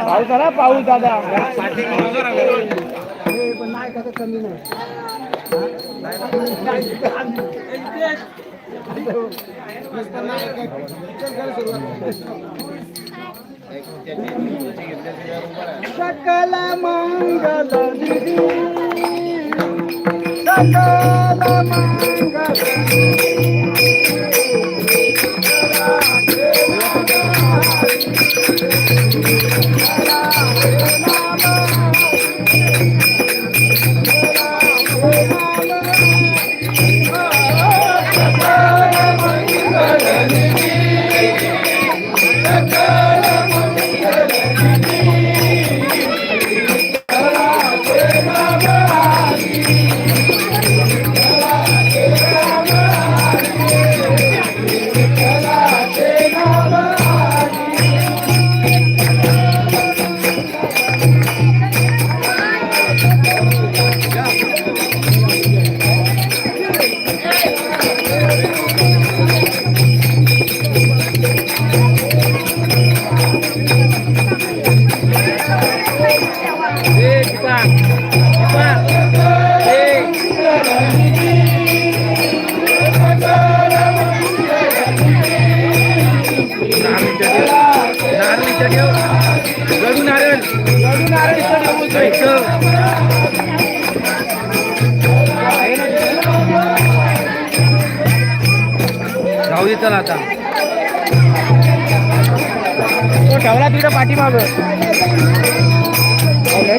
पाऊस दादा पाऊस दादा सकल कमी नाही सकल मंगल Thank you. चला आता तो ठेवला तिथं पाठीमाग कुठे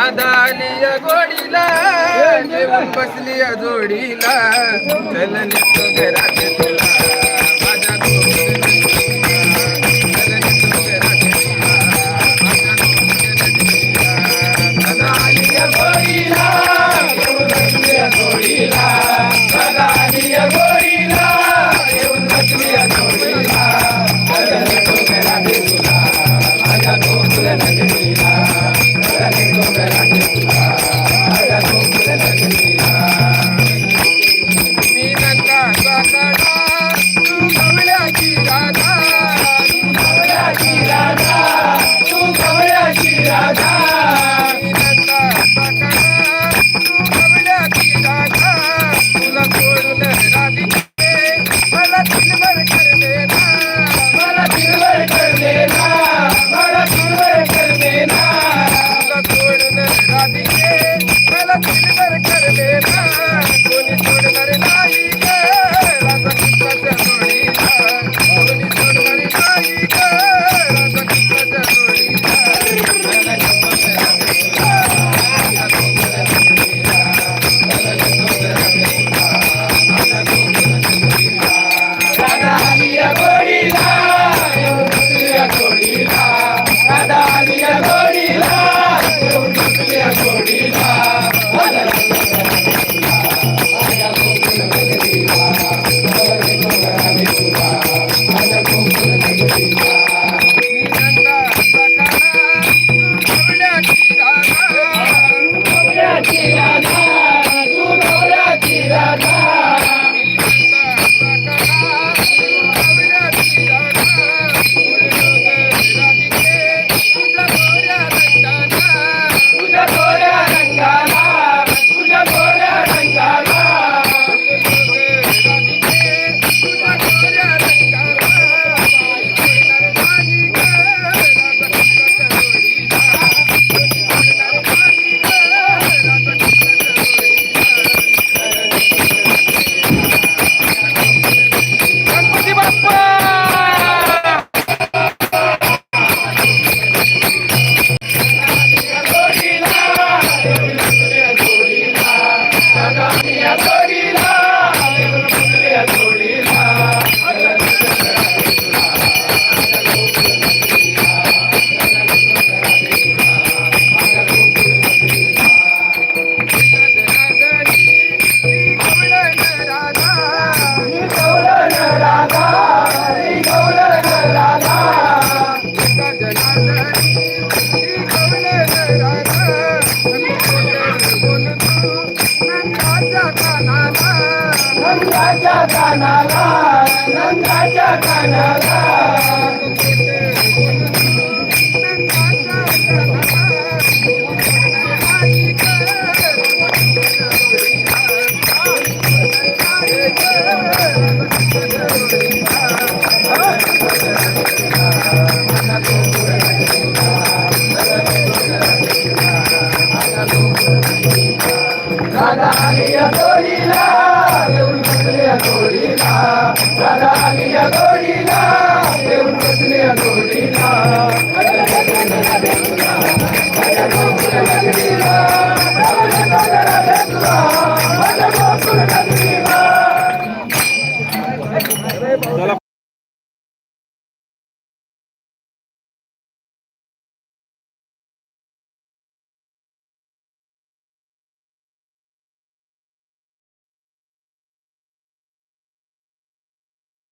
आदालिया गोडीला बसलिया जोडीला. चल निघतो घरात नंदाच्या कानाला नंदाच्या कानाला. राधा आली या जोडीला येऊन बसले या जोडीला राधा आली या